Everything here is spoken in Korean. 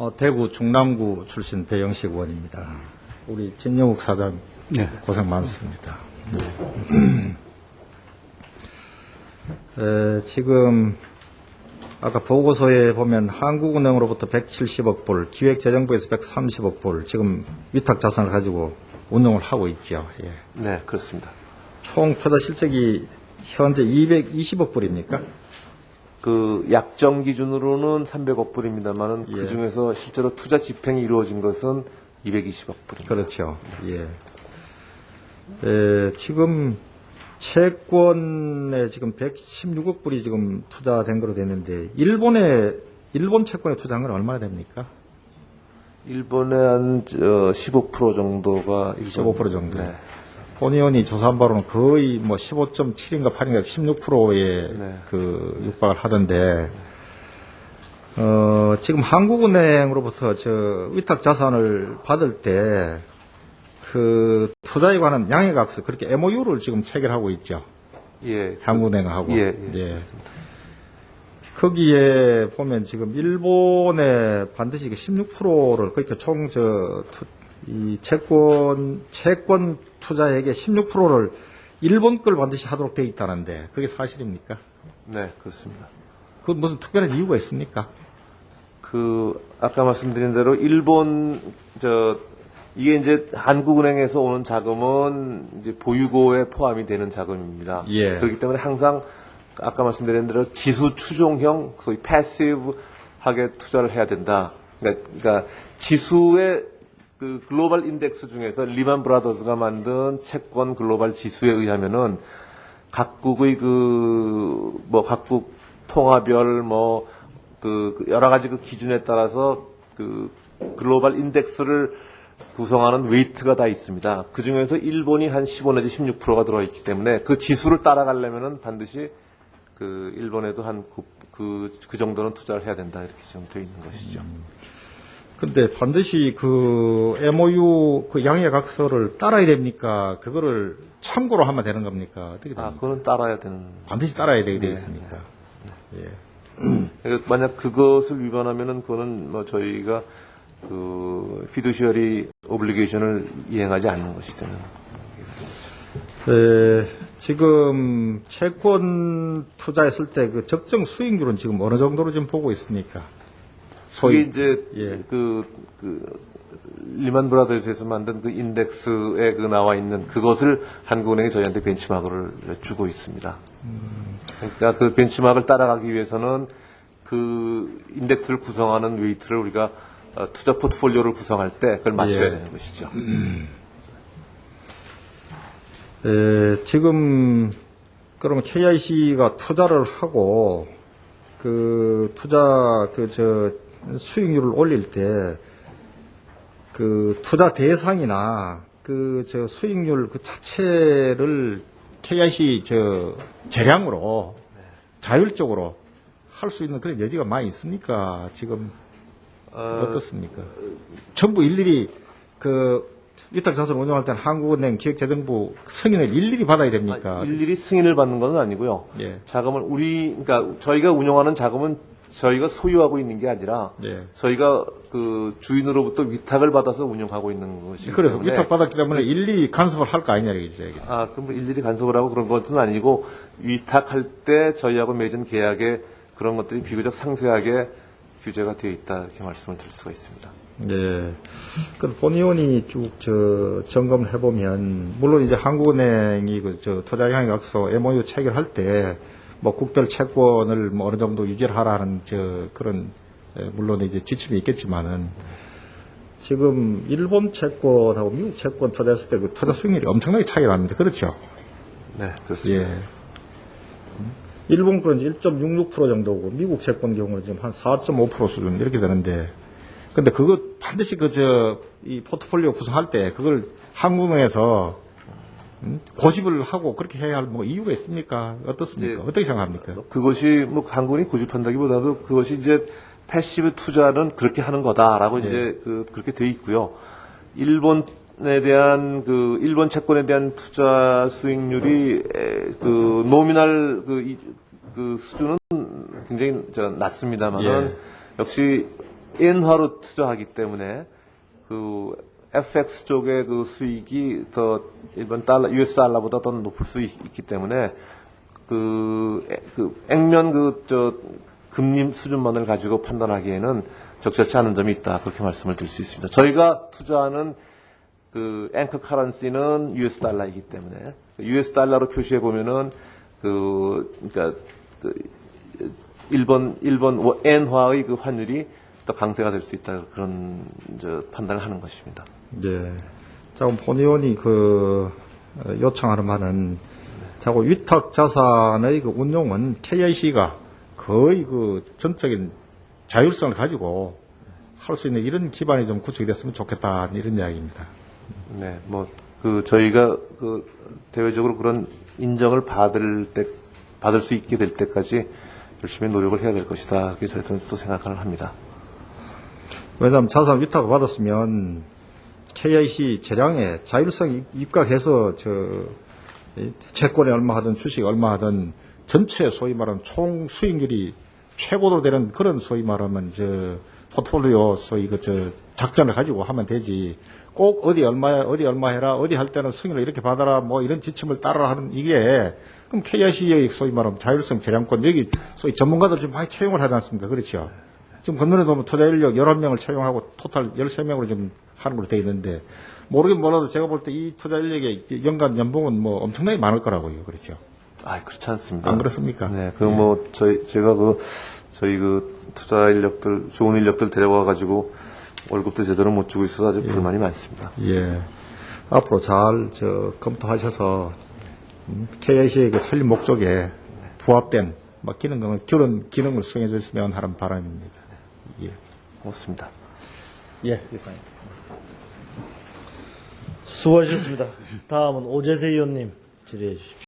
어, 대구 중남구 출신 배영식 의원입니다. 우리 진영욱 사장 네. 고생 많습니다. 네. 에, 지금 아까 보고서에 보면 한국은행으로부터 170억 불, 기획재정부에서 130억 불, 지금 위탁 자산을 가지고 운용을 하고 있죠. 예. 네, 그렇습니다. 총 투자 실적이 현재 220억 불입니까? 그 약정 기준으로는 300억 불입니다만은 예. 그 중에서 실제로 투자 집행이 이루어진 것은 220억 불입니다. 그렇죠. 예. 에, 지금 채권에 지금 116억 불이 지금 투자된 거로 되는데 일본에 일본 채권에 투자한 건 얼마나 됩니까? 일본의 한 어, 15% 정도가 15% 정도. 네. 본 의원이 조사한 바로는 거의 뭐 15.7인가 8인가 16%에 네. 그 육박을 하던데 어, 지금 한국은행으로부터 저 위탁 자산을 받을 때 그 투자에 관한 양해각서 그렇게 MOU를 지금 체결하고 있죠. 예. 한국은행하고. 예, 예, 예. 거기에 보면 지금 일본에 반드시 그 16%를 그러니까 총 저 이 채권 채권 투자액의 16%를 일본 걸 반드시 하도록 돼 있다는데 그게 사실입니까? 네, 그렇습니다. 그 무슨 특별한 이유가 있습니까? 그 아까 말씀드린 대로 일본 저 이게 이제 한국은행에서 오는 자금은 이제 보유고에 포함이 되는 자금입니다. 예. 그렇기 때문에 항상 아까 말씀드린 대로 지수 추종형 소위 패시브하게 투자를 해야 된다. 그러니까, 그러니까 지수의 그 글로벌 인덱스 중에서 리만 브라더스가 만든 채권 글로벌 지수에 의하면은 각국의 그 뭐 각국 통화별 뭐 그 여러 가지 그 기준에 따라서 그 글로벌 인덱스를 구성하는 웨이트가 다 있습니다. 그 중에서 일본이 한 15 내지 16%가 들어 있기 때문에 그 지수를 따라가려면은 반드시 그 일본에도 한 그 그 정도는 투자를 해야 된다 이렇게 좀 되어 있는 것이죠. 근데 반드시 그 MOU 그 양해각서를 따라야 됩니까? 그거를 참고로 하면 되는 겁니까? 어떻게 됩니까? 아, 그거는 따라야 되는. 반드시 따라야 되게 돼 네. 있습니까? 예. 그러니까 만약 그것을 위반하면은 그거는 뭐 저희가 그 피두시어리 오블리게이션을 이행하지 않는 것이죠. 에, 지금 채권 투자했을 때 그 적정 수익률은 지금 어느 정도로 지금 보고 있습니까? 소위 이제 예. 그, 그 리만 브라더스에서 만든 그 인덱스에 그 나와 있는 그것을 한국은행이 저희한테 벤치마크를 주고 있습니다. 그러니까 그 벤치마크를 따라가기 위해서는 그 인덱스를 구성하는 웨이트를 우리가 어, 투자 포트폴리오를 구성할 때 그걸 맞춰야 예. 되는 것이죠. 에, 지금 그러면 KIC가 투자를 하고 그 투자 그 저 수익률을 올릴 때 그 투자 대상이나 그 저 수익률 그 자체를 KIC 저 재량으로 자율적으로 할 수 있는 그런 여지가 많이 있습니까? 지금 어, 어떻습니까? 전부 일일이 그 위탁 자산 운영할 때는 한국은행 기획재정부 승인을 일일이 받아야 됩니까? 아, 일일이 승인을 받는 건 아니고요. 예. 자금을 우리 그러니까 저희가 운영하는 자금은 저희가 소유하고 있는 게 아니라 예. 저희가 그 주인으로부터 위탁을 받아서 운영하고 있는 것이기 그래서 때문에 위탁 받았기 때문에 일일이 간섭을 할 거 아니냐. 이게. 아, 그럼 뭐 일일이 간섭을 하고 그런 것은 아니고 위탁할 때 저희하고 맺은 계약에 그런 것들이 비교적 상세하게 규제가 되어 있다 이렇게 말씀을 드릴 수가 있습니다. 예. 그본 의원이 쭉 저 점검을 해보면 물론 이제 한국은행이 그 저 투자양약서 MOU 체결할 때 뭐 국별 채권을 뭐 어느 정도 유지를 하라는 저 그런 예, 물론 이제 지침이 있겠지만은 지금 일본 채권하고 미국 채권 투자했을 때 그 투자 수익률이 엄청나게 차이가 납니다. 그렇죠? 네, 그렇습니다. 예. 일본 거는 1.66% 정도고 미국 채권 경우는 지금 한 4.5% 수준 이렇게 되는데 근데 그거 반드시 그 저 이 포트폴리오 구성할 때 그걸 한국은행에서 음? 고집을 하고 그렇게 해야 할 뭐 이유가 있습니까? 어떻습니까? 예. 어떻게 생각합니까? 그것이 뭐 한국이 고집한다기보다도 그것이 이제 패시브 투자는 그렇게 하는 거다라고 네. 이제 그 그렇게 돼 있고요. 일본에 대한 그 일본 채권에 대한 투자 수익률이 에, 그 노미널 그, 이- 그 수준은 굉장히 저 낮습니다만은 예. 역시 엔화로 투자하기 때문에 그 FX 쪽의 그 수익이 더 일본 달러, US 달러보다 더 높을 수 있, 기 때문에 그, 에- 그 액면 그 저 금리 수준만을 가지고 판단하기에는 적절치 않은 점이 있다 그렇게 말씀을 드릴 수 있습니다. 저희가 투자하는 그 앵커 카런시는 US 달러이기 때문에 US 달러로 표시해 보면은 그 그러니까 그 일본 일본 워- 엔화의 그 환율이 더 강세가 될 수 있다 그런 저 판단을 하는 것입니다. 예. 자꾸 본 의원이 그 어, 요청하는 바는 자꾸 위탁 자산의 그 운용은 KIC가 거의 그 전적인 자율성을 가지고 할 수 있는 이런 기반이 좀 구축이 됐으면 좋겠다 이런 이야기입니다. 네, 뭐 그 저희가 그 대외적으로 그런 인정을 받을 때 받을 수 있게 될 때까지 열심히 노력을 해야 될 것이다. 그렇게 저희들은 또 생각을 합니다. 왜냐하면 자산 위탁을 받았으면 KIC 재량에 자율성이 입각해서 저이 채권에 얼마 하든 주식 얼마 하든 전체 소위 말하는 총 수익률이 최고로 되는 그런 소위 말하면 저 포트폴리오 소위 그저 작전을 가지고 하면 되지. 꼭 어디 얼마 어디 얼마 해라 어디 할 때는 승인을 이렇게 받아라 뭐 이런 지침을 따라 하는 이게 그럼 KIC의 소위 말하면 자율성 재량권 여기 소위 전문가들 좀 많이 채용을 하지 않습니까? 그렇죠 지금 건너에 보면 투자 인력 11명을 채용하고 토탈 13명으로 지금 하는 걸로 되어 있는데 모르긴 몰라도 제가 볼 때 이 투자 인력의 연간 연봉은 뭐 엄청나게 많을 거라고요. 그렇죠. 아, 그렇지 않습니다. 안 그렇습니까? 네, 그뭐 저희 제가 그 저희 그 투자 인력들 좋은 인력들 데려와 가지고 월급도 제대로 못 주고 있어서 아주 불만이 많습니다. 예. 앞으로 잘 저 검토하셔서 음, KIC의 그 설립 목적에 부합된 막 기능을 그런 기능을 수행해 주시면 하는 바람입니다. 예. 고맙습니다. 예, 이상입니다. 수고하셨습니다. 다음은 오재세 의원님 질의해 주십시오.